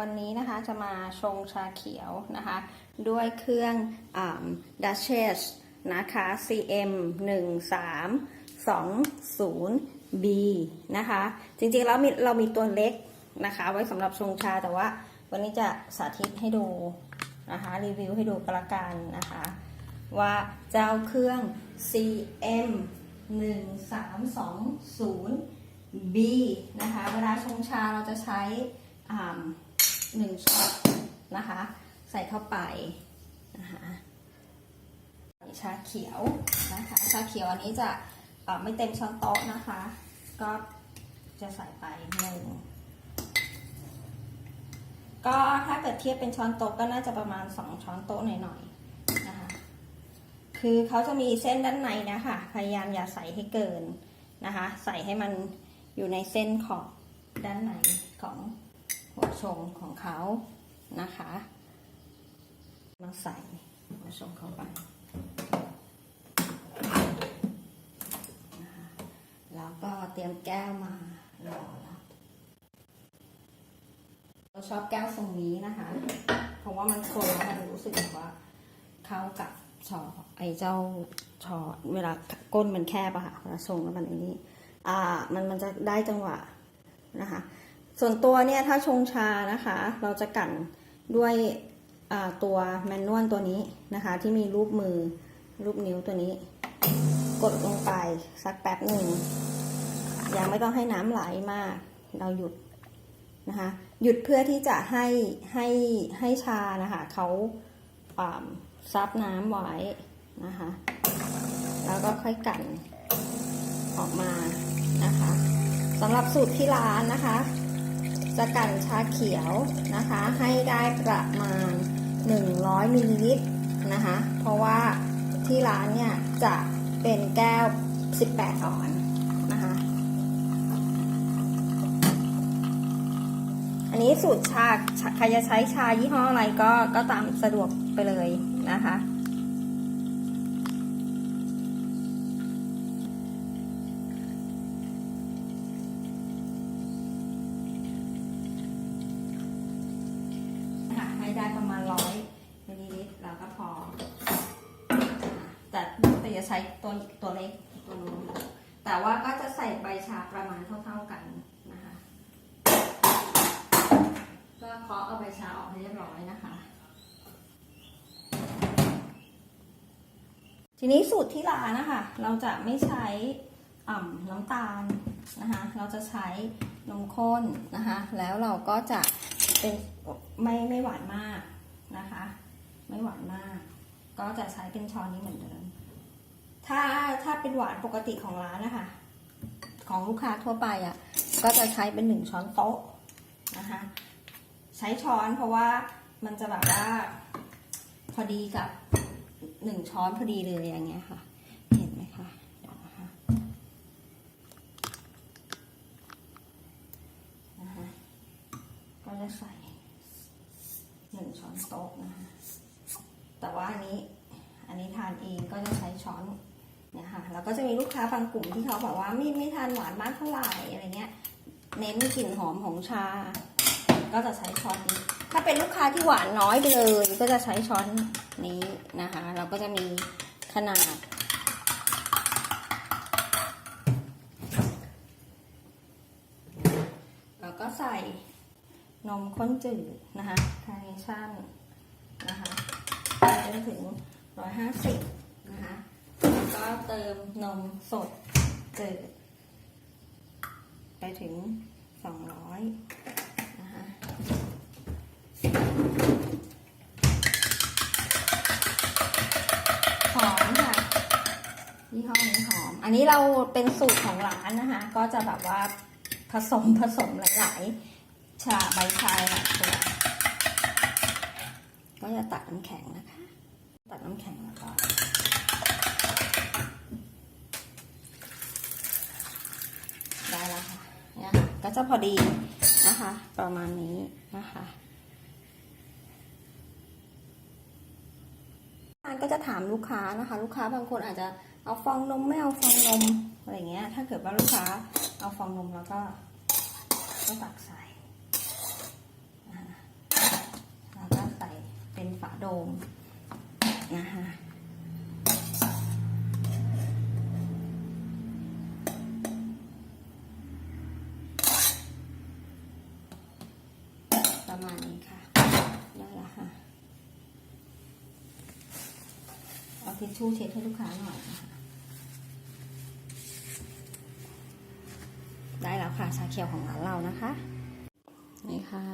วันนี้นะคะจะมาชงชาเขียวนะคะ ด้วยเครื่องดัชเชสนะคะ CM 1 3 2 0 B นะคะ จริงๆแล้วเรามีตัวเล็กนะคะ ไว้สำหรับชงชาแต่ว่าวันนี้จะสาธิตให้ดูนะคะ รีวิวให้ดูกันละกันนะคะ ว่าเจ้าเครื่อง CM 1 3 2 0 B นะคะ เวลาชงชาเราจะใช้อ่า หนึ่งช็อตนะคะ ใส่เข้าไปนะคะชาเขียวนะคะ ชาเขียวอันนี้จะไม่เต็มช้อนโต๊ะนะคะ ก็จะใส่ไปหนึ่งก็ถ้าเกิดเทียบเป็นช้อนโต๊ะก็น่าจะประมาณ 2 ช้อนโต๊ะหน่อยๆนะคะ คือเขาจะมีเส้นด้านในนะคะพยายามอย่าใส่ให้เกินนะคะ ใส่ให้มันอยู่ในเส้นขอบด้านในของ หัวชงของเขานะคะ มาใส่หัวชงเข้าไปนะคะแล้วก็เตรียมแก้วมารอแล้วเราชอบแก้วทรงนี้นะคะ เพราะว่ามันคนแล้วมันรู้สึกแบบว่าเข้ากับชอไอเจ้าชอเวลาก้นมันแคบอะค่ะเวลาทรงแล้วมันไอ้นี่อ่า มันมันจะได้จังหวะนะคะ ส่วนตัวเนี่ยถ้าชงชานะคะ เราจะกั่นด้วยตัวแมนนวลตัวนี้นะคะ ที่มีรูปมือรูปนิ้วตัวนี้ กดลงไปสักแป๊บหนึ่งยังไม่ต้องให้น้ำไหลมาก เราหยุดนะคะ หยุดเพื่อที่จะให้ให้ให้ชานะคะเขาอ่าซับน้ำไว้นะคะ แล้วก็ค่อยกั่นออกมานะคะสำหรับสูตรที่ร้านนะคะ จะกั่นชาเขียวนะคะ ให้ได้ประมาณ 100มิลลิลิตรนะคะ เพราะว่าที่ร้านเนี่ยจะเป็นแก้ว 18 ออนนะคะ อันนี้สูตรชาใครจะใช้ชายี่ห้ออะไรก็ก็ตามสะดวกไปเลยนะคะให้ได้ประมาณร้อยมิลลิลิตรแล้วก็พอ แต่แต่จะ ใช้ตัวตัวเล็กตัวนู้นแต่ว่าก็จะใส่ใบชาประมาณเท่าๆกันนะคะก็เคาะเอาใบชาออกให้เรียบร้อยนะคะ ทีนี้สูตรที่ร้านนะคะ เราจะไม่ใช้อ่ำน้ำตาลนะคะ เราจะใช้นมข้นนะคะ แล้วเราก็จะเป็นไม่ไม่หวานมากนะคะ ไม่หวานมาก ก็จะใช้เป็นช้อนนี้เหมือนเดิม ถ้าถ้าเป็นหวานปกติของร้านนะคะของลูกค้าทั่วไปอะ ก็จะใช้เป็นหนึ่งช้อนโต๊ะนะคะใช้ช้อนเพราะว่ามันจะแบบว่า พอดีกับหนึ่งช้อนพอดีเลยอย่างเงี้ยค่ะ เห็นไหมคะเดี๋ยวนะคะนะคะก็จะใส่หนึ่งช้อนโต๊ะนะคะแต่ว่าอันนี้อันนี้ทานเองก็จะใช้ช้อน เนี่ยค่ะแล้วก็จะมีลูกค้าบางกลุ่มที่เขาแบบว่าไม่ไม่ทานหวานมากเท่าไหร่อะไรเงี้ย เน้นกลิ่นหอมของชา ก็จะใช้ช้อนนี้ ถ้าเป็นลูกค้าที่หวานน้อยไปเลย ก็จะใช้ช้อนนี้นะคะ เราก็จะมีขนาด แล้วก็ใส่นมข้นจืดนะคะคาร์เนชั่นนะคะจนถึง 150 นะคะ ก็เติมนมสดจืดไปถึง200นะคะหอมค่ะยี่ห้อนี้หอม อันนี้เราเป็นสูตรของร้านนะคะ ก็จะแบบว่าผสมผสมหลายๆชาใบชาหลายตัวก็จะตัดน้ำแข็งนะคะ ตัดน้ำแข็งแล้วก็ ก็จะพอดีนะคะ ประมาณนี้นะคะทานก็จะถามลูกค้านะคะ ลูกค้าบางคนอาจจะเอาฟองนมไม่เอาฟองนมอะไรเงี้ย ถ้าเกิดว่าลูกค้าเอาฟองนมแล้วก็ก็ตักใส่แล้วก็ใส่เป็นฝาโดมนะคะ ทิชชู่เช็ดให้ลูกค้าหน่อยนะคะได้แล้วค่ะชาเขียวของร้านเรานะคะ นี่ค่ะ